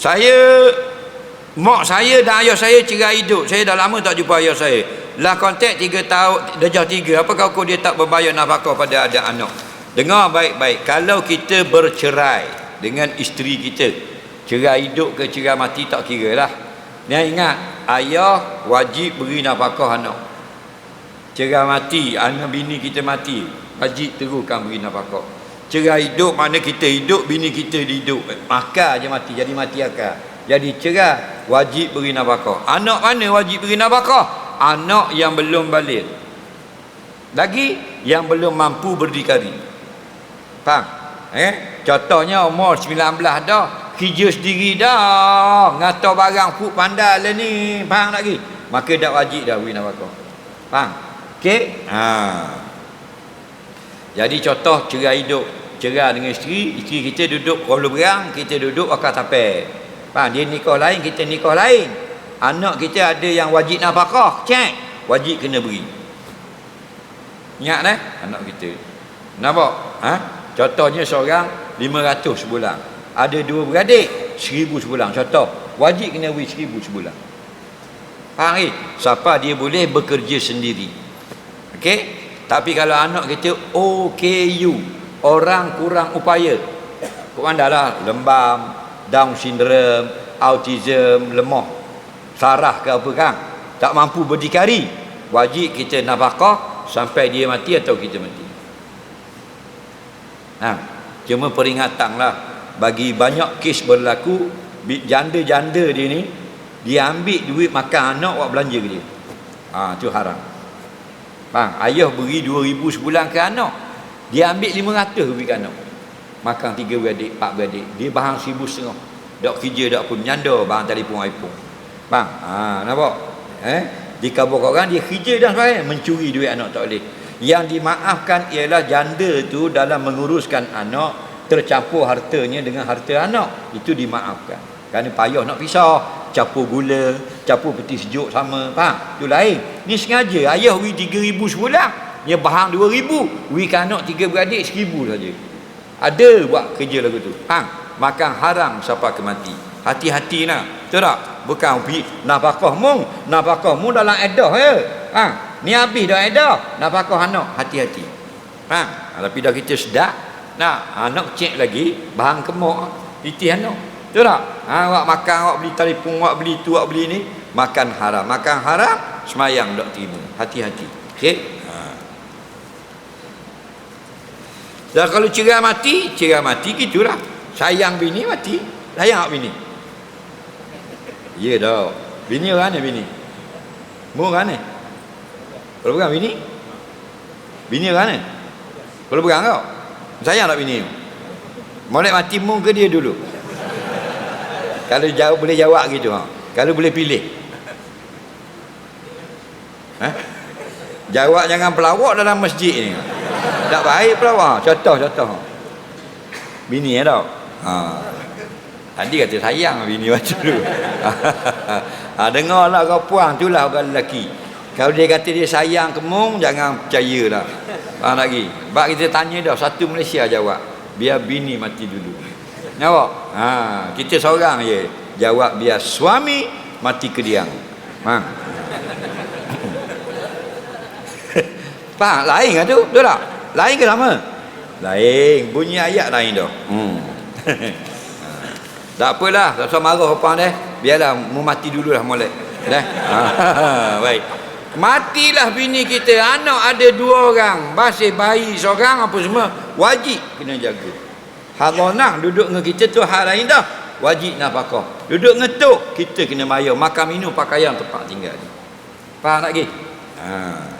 saya mak saya dan ayah saya cerai hidup. Saya dah lama tak jumpa ayah saya. Lah kontak 3 tahun darjah 3 apakah kau dia tak berbayar nafkah pada ada anak? Dengar baik-baik. Kalau kita bercerai dengan isteri kita cerai hidup ke cerai mati tak kira lah. Ni ingat ayah wajib beri nafkah anak. Cerai mati anak bini kita mati wajib teruskan beri nafkah cerai hidup mana kita hidup bini kita hidup. Makan je mati jadi mati akal. Jadi cerai wajib beri nafkah. Anak mana wajib beri nafkah? Anak yang belum balik. Lagi yang belum mampu berdikari. Faham? Eh? Contohnya umur 19 dah kerja sendiri dah. Ngata barang food pandai lah ni. Faham lagi maka dah wajib dah beri nafkah. Faham? Okey? Ha jadi contoh cerai hidup cerai dengan isteri isteri kita duduk Kuala Berang kita duduk akal tapek faham dia nikah lain kita nikah lain. Anak kita ada yang wajib nafkah cek wajib kena beri. Ingat eh? Anak kita. Nampak? Ha? Contohnya seorang 500 sebulan. Ada dua beradik 1000 sebulan. Contoh wajib kena beri 1000 sebulan. Faham eh? Siapa dia boleh bekerja sendiri. Okey tapi kalau anak kita OKU orang kurang upaya. Kau lah lembam down syndrome autism lemah. Sarah ke apa kan? Tak mampu berdikari. Wajib kita nafkah sampai dia mati atau kita mati. Ha, cuma peringatan lah bagi banyak kes berlaku janda-janda dia ni dia ambil duit makan anak buat belanja ke dia. Ha, tu haram bang ayah beri 2000 sebulan ke anak dia ambil 500 duit ke anak makan tiga beradik empat beradik dia bahang seribu setengah dok kerja dok pun nyanda bahang telefon iPhone Faham? Ha, nampak? Eh? Dikabur orang dia kerja dah sebenarnya mencuri duit anak tak boleh. Yang dimaafkan ialah janda tu dalam menguruskan anak tercampur hartanya dengan harta anak. Itu dimaafkan. Kerana payah nak pisah. Capur gula, capur peti sejuk sama. Faham? Itu lain. Ni sengaja ayah wi 3000 sebulan. Dia bahang 2000, wi kan anak tiga beradik 1000 saja. Ada buat kerja lagu tu. Faham? Makan haram siapa kemati. Hati-hati nak. Betul tak? bukan nafkah mu nafkah mu dalam edah ya ha ni habis dah edah nafkah anak hati-hati ha? tapi dah kita sedap nak anak cek lagi bahan kemok titi anak betul tak ha awak makan awak beli telefon awak beli tu awak beli ni makan haram makan haram semayang tak terima hati-hati okey ha. Dan kalau cerai mati, cerai mati gitulah. Sayang bini mati, sayang bini. Ya dah. Bini orang ni bini? Mu orang ni? Kalau bukan bini? Bini orang ni? Kalau bukan kau? Sayang tak bini? Molek mati mu ke dia dulu? Kalau jawab boleh jawab gitu ha. Kalau boleh pilih. Ha? Jawab jangan pelawak dalam masjid ni. Tak baik pelawak. Contoh contoh. Bini ya tau. Ha. Tadi kata sayang bini macam tu. ha, dengarlah kau puang itulah orang lelaki. Kalau dia kata dia sayang kemung jangan percayalah. Faham lagi? Sebab kita tanya dah satu Malaysia jawab. Biar bini mati dulu. Nampak? Ha, kita seorang je jawab biar suami mati kediang. Ha. Faham? Lain kan tu? Betul tak? Lain ke sama? Lain. Bunyi ayat lain dah. Hmm. Tak apalah, tak usah marah apa deh. Biarlah mu mati dululah molek. Dah. Baik. Matilah bini kita. Anak ada dua orang. Masih bayi seorang apa semua. Wajib kena jaga. Haranah duduk dengan kita tu hal lain dah. Wajib nafkah. Duduk ngetuk, kita kena bayar. Makan minum pakaian tempat tinggal. Faham lagi? Ha.